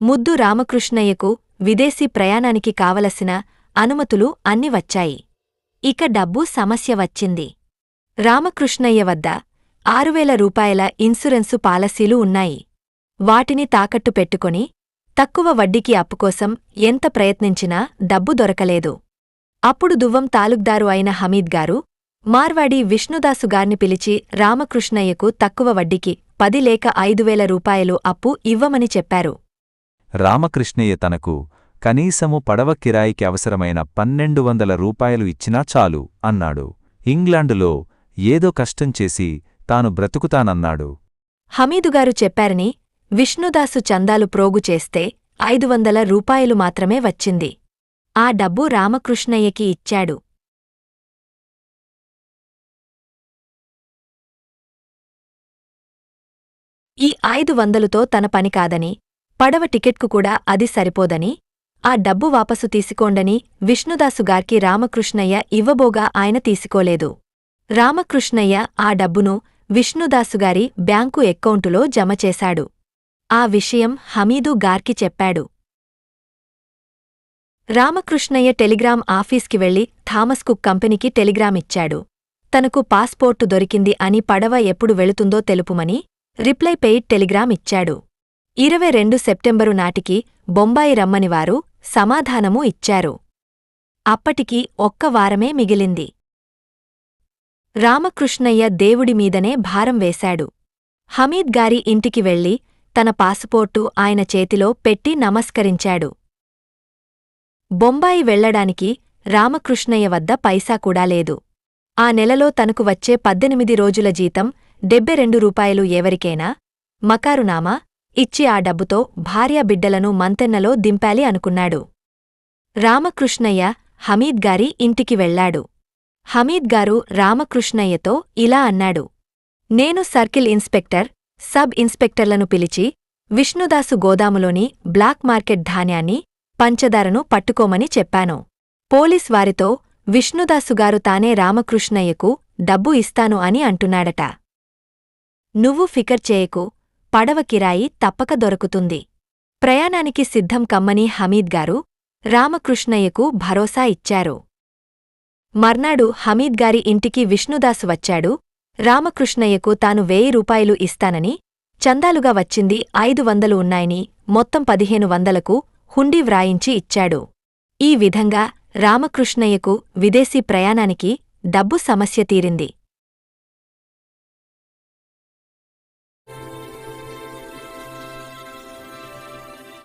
ముద్దు రామకృష్ణయ్యకు విదేశీ ప్రయాణానికి కావలసిన అనుమతులు అన్ని వచ్చాయి. ఇక డబ్బు సమస్య వచ్చింది. రామకృష్ణయ్య వద్ద ఆరువేల రూపాయల ఇన్సూరెన్సు పాలసీలు ఉన్నాయి. వాటిని తాకట్టు పెట్టుకొని తక్కువ వడ్డీకి అప్పుకోసం ఎంత ప్రయత్నించినా డబ్బు దొరకలేదు. అప్పుడు దువ్వం తాలూక్దారు అయిన హమీద్ గారు మార్వాడి విష్ణుదాసు గార్ని పిలిచి రామకృష్ణయ్యకు తక్కువ వడ్డీకి పది లేక ఐదువేల రూపాయలు అప్పు ఇవ్వమని చెప్పారు. రామకృష్ణయ్య తనకు కనీసము పడవ కిరాయికి అవసరమైన పన్నెండు వందల రూపాయలు ఇచ్చినా చాలు అన్నాడు. ఇంగ్లాండులో ఏదో కష్టం చేసి తాను బ్రతుకుతానన్నాడు. హమీదుగారు చెప్పారని విష్ణుదాసు చందాలు ప్రోగు చేస్తే ఐదు వందల రూపాయలు మాత్రమే వచ్చింది. ఆ డబ్బు రామకృష్ణయ్యకి ఇచ్చాడు. ఈ ఐదు వందలుతో తన పని కాదని పడవ టికెట్కు కూడా అది సరిపోదని ఆ డబ్బు వాపసు తీసుకోండని విష్ణుదాసుగార్కి రామకృష్ణయ్య ఇవ్వబోగా ఆయన తీసుకోలేదు. రామకృష్ణయ్య ఆ డబ్బును విష్ణుదాసుగారి బ్యాంకు ఎక్కౌంటులో జమ చేశాడు. ఆ విషయం హమీదు గార్కి చెప్పాడు. రామకృష్ణయ్య టెలిగ్రామ్ ఆఫీస్కి వెళ్ళి థామస్ కంపెనీకి టెలిగ్రామ్ ఇచ్చాడు. తనకు పాస్పోర్టు దొరికింది అని పడవ ఎప్పుడు వెళుతుందో తెలుపుమని రిప్లై పెయిడ్ టెలిగ్రామ్ ఇచ్చాడు. ఇరవై రెండు సెప్టెంబరు నాటికి బొంబాయి రమ్మనివారు సమాధానమూ ఇచ్చారు. అప్పటికి ఒక్క వారమే మిగిలింది. రామకృష్ణయ్య దేవుడి మీదనే భారం వేశాడు. హమీద్ గారి ఇంటికి వెళ్ళి తన పాసుపోర్టు ఆయన చేతిలో పెట్టి నమస్కరించాడు. బొంబాయి వెళ్ళడానికి రామకృష్ణయ్య వద్ద పైసా కూడా లేదు. ఆ నెలలో తనకు వచ్చే పద్దెనిమిది రోజుల జీతం డెబ్బె రెండు రూపాయలు ఎవరికైనా మకారునామా ఇచ్చి ఆ డబ్బుతో భార్య బిడ్డలను మంతెన్నలో దింపాలి అనుకున్నాడు. రామకృష్ణయ్య హమీద్ గారి ఇంటికి వెళ్ళాడు హమీద్ గారు రామకృష్ణయ్యతో ఇలా అన్నాడు. నేను సర్కిల్ ఇన్స్పెక్టర్ సబ్ ఇన్స్పెక్టర్లను పిలిచి విష్ణుదాసు గోదాములోని బ్లాక్ మార్కెట్ ధాన్యాన్ని పంచదారను పట్టుకోమని చెప్పాను. పోలీస్ వారితో విష్ణుదాసుగారు తానే రామకృష్ణయ్యకు డబ్బు ఇస్తాను అని అంటున్నాడట. నువ్వు ఫికర్ చేయకు పడవ కిరాయి తప్పక దొరుకుతుంది. ప్రయాణానికి సిద్ధం కమ్మని హమీద్ గారు రామకృష్ణయ్యకు భరోసా ఇచ్చారు. మర్నాడు హమీద్ గారి ఇంటికి విష్ణుదాసు వచ్చాడు. రామకృష్ణయ్యకు తాను వెయ్యి రూపాయలు ఇస్తానని చందాలుగా వచ్చింది ఐదు వందలు ఉన్నాయని మొత్తం పదిహేను వందలకు హుండీ వ్రాయించి ఇచ్చాడు. ఈ విధంగా రామకృష్ణయ్యకు విదేశీ ప్రయాణానికి డబ్బు సమస్య తీరింది.